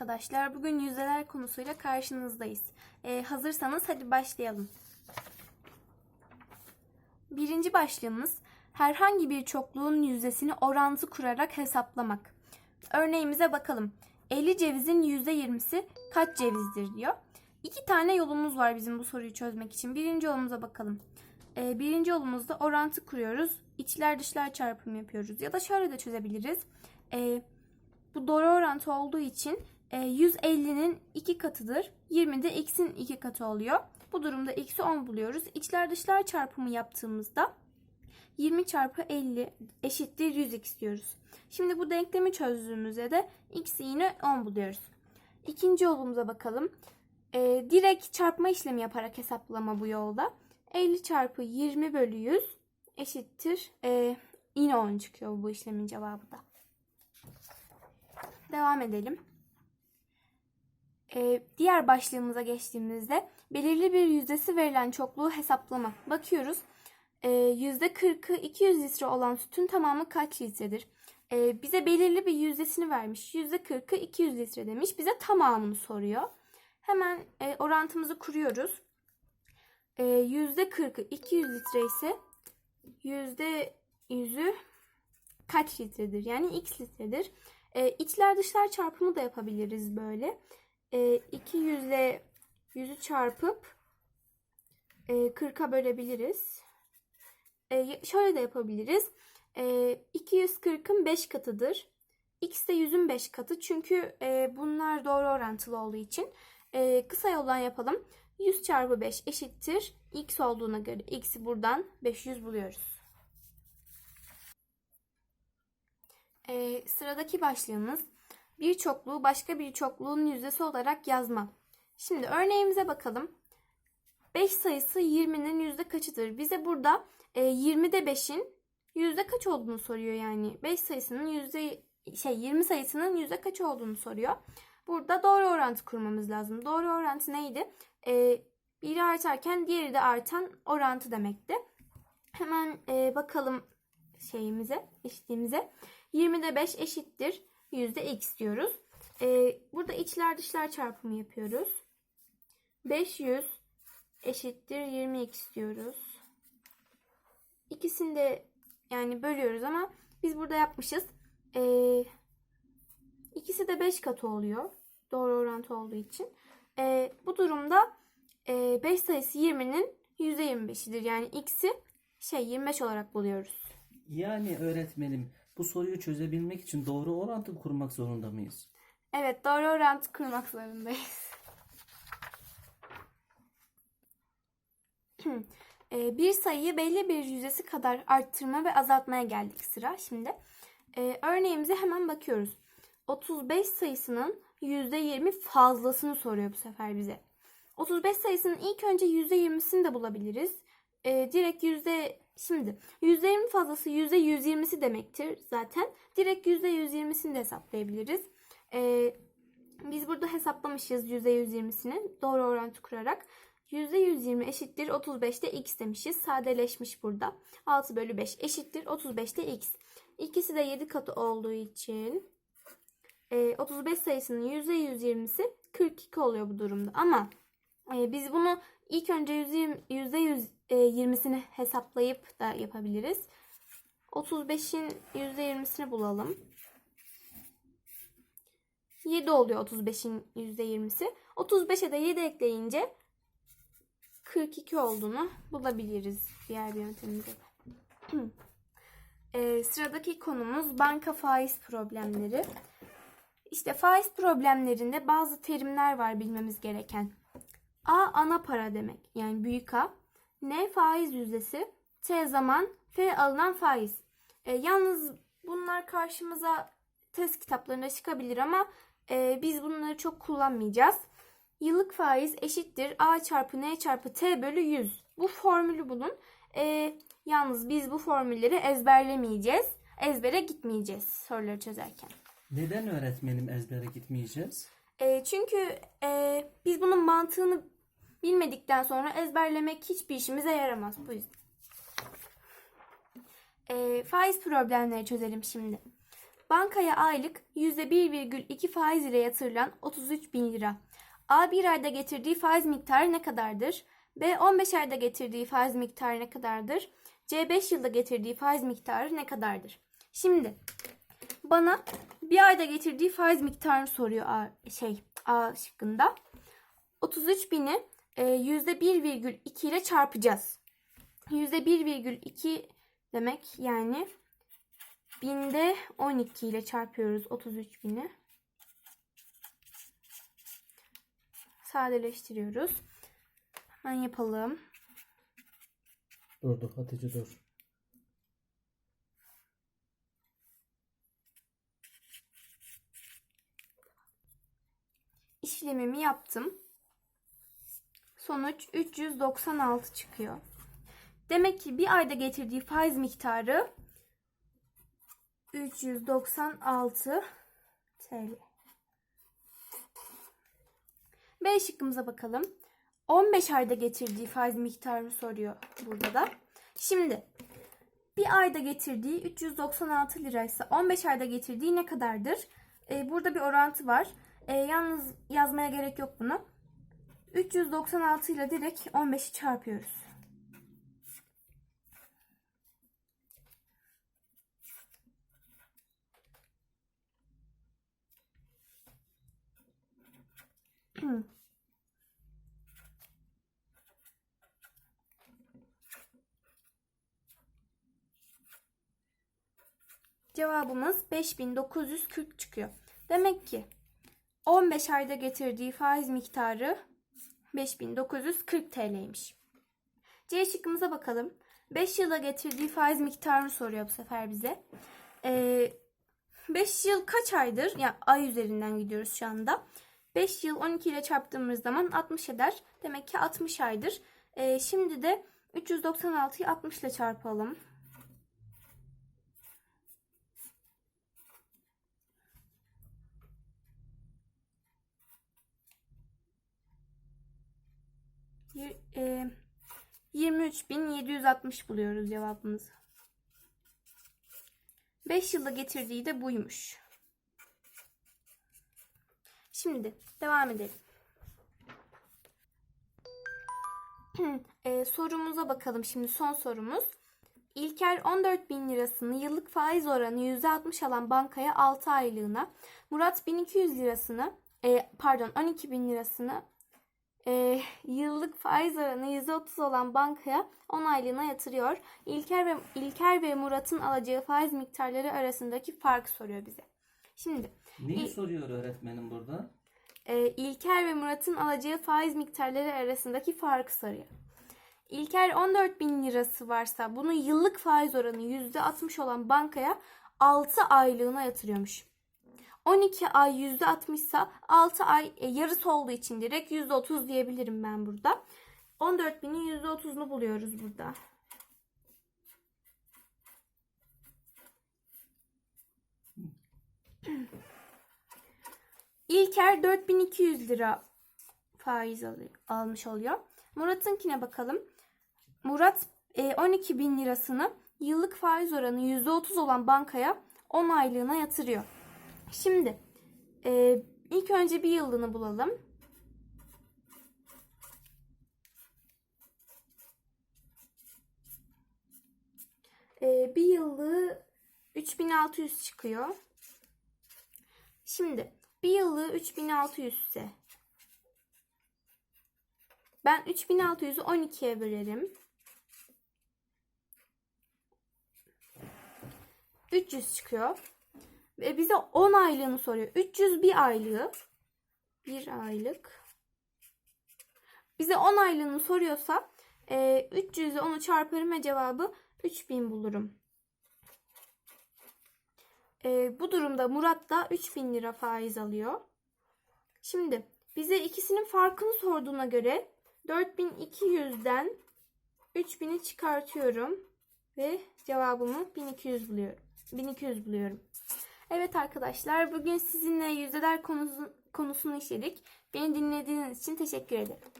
arkadaşlar. Bugün yüzdeler konusuyla karşınızdayız. Ee, hazırsanız hadi başlayalım. Birinci başlığımız herhangi bir çokluğun yüzdesini orantı kurarak hesaplamak. Örneğimize bakalım. 50 cevizin %20'si kaç cevizdir diyor. İki tane yolumuz var bizim bu soruyu çözmek için. Birinci yolumuza bakalım. Ee, birinci yolumuzda orantı kuruyoruz. İçler dışlar çarpımı yapıyoruz. Ya da şöyle de çözebiliriz. Ee, bu doğru orantı olduğu için 150'nin 2 katıdır. 20 de x'in 2 katı oluyor. Bu durumda x'i 10 buluyoruz. İçler dışlar çarpımı yaptığımızda 20 çarpı 50 eşittir 100x diyoruz. Şimdi bu denklemi çözdüğümüzde de x'i yine 10 buluyoruz. İkinci yolumuza bakalım. E, direkt çarpma işlemi yaparak hesaplama bu yolda. 50 çarpı 20 bölü 100 eşittir. E, yine 10 çıkıyor bu işlemin cevabı da. Devam edelim. Ee, diğer başlığımıza geçtiğimizde belirli bir yüzdesi verilen çokluğu hesaplama. Bakıyoruz. Ee, %40'ı 200 litre olan sütün tamamı kaç litredir? Ee, bize belirli bir yüzdesini vermiş. %40'ı 200 litre demiş. Bize tamamını soruyor. Hemen e, orantımızı kuruyoruz. Ee, %40'ı 200 litre ise %100'ü kaç litredir? Yani x litredir. E, içler dışlar çarpımı da yapabiliriz böyle. E, 200 ile 100'ü çarpıp e, 40'a bölebiliriz. E, şöyle de yapabiliriz. E, 240'ın 5 katıdır. X de 100'ün 5 katı. Çünkü e, bunlar doğru orantılı olduğu için. E, kısa yoldan yapalım. 100 çarpı 5 eşittir. X olduğuna göre x'i buradan 500 buluyoruz. Ee, sıradaki başlığımız bir çokluğu başka bir çokluğun yüzdesi olarak yazma. Şimdi örneğimize bakalım. 5 sayısı 20'nin yüzde kaçıdır? Bize burada e, 20'de 5'in yüzde kaç olduğunu soruyor yani. 5 sayısının yüzde şey 20 sayısının yüzde kaç olduğunu soruyor. Burada doğru orantı kurmamız lazım. Doğru orantı neydi? E, biri artarken diğeri de artan orantı demekti. Hemen e, bakalım şeyimize, eşitliğimize. 20'de 5 eşittir. Yüzde x diyoruz. Ee, burada içler dışlar çarpımı yapıyoruz. 500 eşittir 20x diyoruz. İkisini de yani bölüyoruz ama biz burada yapmışız. Ee, ikisi de 5 katı oluyor. Doğru orantı olduğu için. Ee, bu durumda e, 5 sayısı 20'nin %25'idir. Yani x'i şey 25 olarak buluyoruz. Yani öğretmenim bu soruyu çözebilmek için doğru orantı kurmak zorunda mıyız? Evet doğru orantı kurmak zorundayız. Ee, bir sayıyı belli bir yüzdesi kadar arttırma ve azaltmaya geldik sıra şimdi. Ee, örneğimize hemen bakıyoruz. 35 sayısının %20 fazlasını soruyor bu sefer bize. 35 sayısının ilk önce %20'sini de bulabiliriz. Ee, direkt yüzde şimdi %20 fazlası %120'si demektir zaten. Direkt %120'sini de hesaplayabiliriz. Ee, biz burada hesaplamışız %120'sini doğru orantı kurarak. %120 eşittir 35'te x demişiz. Sadeleşmiş burada. 6 bölü 5 eşittir 35'te x. İkisi de 7 katı olduğu için e, 35 sayısının %120'si 42 oluyor bu durumda. Ama e, biz bunu ilk önce %120, %120'sini hesaplayıp da yapabiliriz. 35'in %20'sini bulalım. 7 oluyor 35'in %20'si. 35'e de 7 ekleyince 42 olduğunu bulabiliriz diğer bir yöntemimizde de. Ee, sıradaki konumuz banka faiz problemleri. İşte faiz problemlerinde bazı terimler var bilmemiz gereken. A ana para demek yani büyük A. N faiz yüzdesi. T zaman. F alınan faiz. E, yalnız bunlar karşımıza test kitaplarında çıkabilir ama e, biz bunları çok kullanmayacağız. Yıllık faiz eşittir A çarpı N çarpı T bölü 100. Bu formülü bulun. E, yalnız biz bu formülleri ezberlemeyeceğiz. Ezbere gitmeyeceğiz soruları çözerken. Neden öğretmenim ezbere gitmeyeceğiz? E, çünkü e, biz bunun mantığını bilmedikten sonra ezberlemek hiçbir işimize yaramaz. Bu yüzden. E, faiz problemleri çözelim şimdi. Bankaya aylık %1,2 faiz ile yatırılan 33 bin lira. A bir ayda getirdiği faiz miktarı ne kadardır? B 15 ayda getirdiği faiz miktarı ne kadardır? C 5 yılda getirdiği faiz miktarı ne kadardır? Şimdi bana bir ayda getirdiği faiz miktarını soruyor A, şey A şıkkında. 33 bini %1,2 ile çarpacağız. %1,2 demek yani binde 12 ile çarpıyoruz 33 bini. Sadeleştiriyoruz. Hemen yapalım. Dur dur Hatice dur. İşlemimi yaptım. Sonuç 396 çıkıyor. Demek ki bir ayda getirdiği faiz miktarı 396 TL. B şıkkımıza bakalım. 15 ayda getirdiği faiz miktarını soruyor burada da. Şimdi bir ayda getirdiği 396 liraysa 15 ayda getirdiği ne kadardır? Ee, burada bir orantı var. Ee, yalnız yazmaya gerek yok bunu. 396 ile direkt 15'i çarpıyoruz. Cevabımız 5940 çıkıyor. Demek ki 15 ayda getirdiği faiz miktarı 5940 TL'ymiş. C şıkkımıza bakalım. 5 yıla getirdiği faiz miktarını soruyor bu sefer bize. Ee, 5 yıl kaç aydır? Yani ay üzerinden gidiyoruz şu anda. 5 yıl 12 ile çarptığımız zaman 60 eder. Demek ki 60 aydır. Ee, şimdi de 396'yı 60 ile çarpalım. E, 23.760 buluyoruz cevabımızı. 5 yılda getirdiği de buymuş. Şimdi devam edelim. e, sorumuza bakalım şimdi son sorumuz. İlker 14 bin lirasını yıllık faiz oranı %60 alan bankaya 6 aylığına, Murat 1200 lirasını, e, pardon 12 bin lirasını e, yıllık faiz oranı %30 olan bankaya 10 aylığına yatırıyor. İlker ve İlker ve Murat'ın alacağı faiz miktarları arasındaki farkı soruyor bize. Şimdi Neyi İ- soruyor öğretmenim burada? e, İlker ve Murat'ın alacağı faiz miktarları arasındaki farkı soruyor. İlker 14 bin lirası varsa bunun yıllık faiz oranı %60 olan bankaya 6 aylığına yatırıyormuş. 12 ay %60 ise 6 ay e, yarısı olduğu için direkt %30 diyebilirim ben burada. 14 binin %30'unu buluyoruz burada. İlker 4200 lira faiz alıyor, almış oluyor. Murat'ınkine bakalım. Murat e, 12 bin lirasını yıllık faiz oranı %30 olan bankaya 10 aylığına yatırıyor. Şimdi e, ilk önce bir yıllığını bulalım. E, bir yıllığı 3600 çıkıyor. Şimdi bir yıllığı 3600 ise ben 3600'ü 12'ye bölerim. 300 çıkıyor. Ve bize 10 aylığını soruyor. 300 bir aylığı. Bir aylık. Bize 10 aylığını soruyorsa e, 300'e onu çarparım ve cevabı 3000 bulurum. E, bu durumda Murat da 3000 lira faiz alıyor. Şimdi bize ikisinin farkını sorduğuna göre 4200'den 3000'i çıkartıyorum ve cevabımı 1200 buluyorum. 1200 buluyorum. Evet arkadaşlar bugün sizinle yüzdeler konusu, konusunu işledik. Beni dinlediğiniz için teşekkür ederim.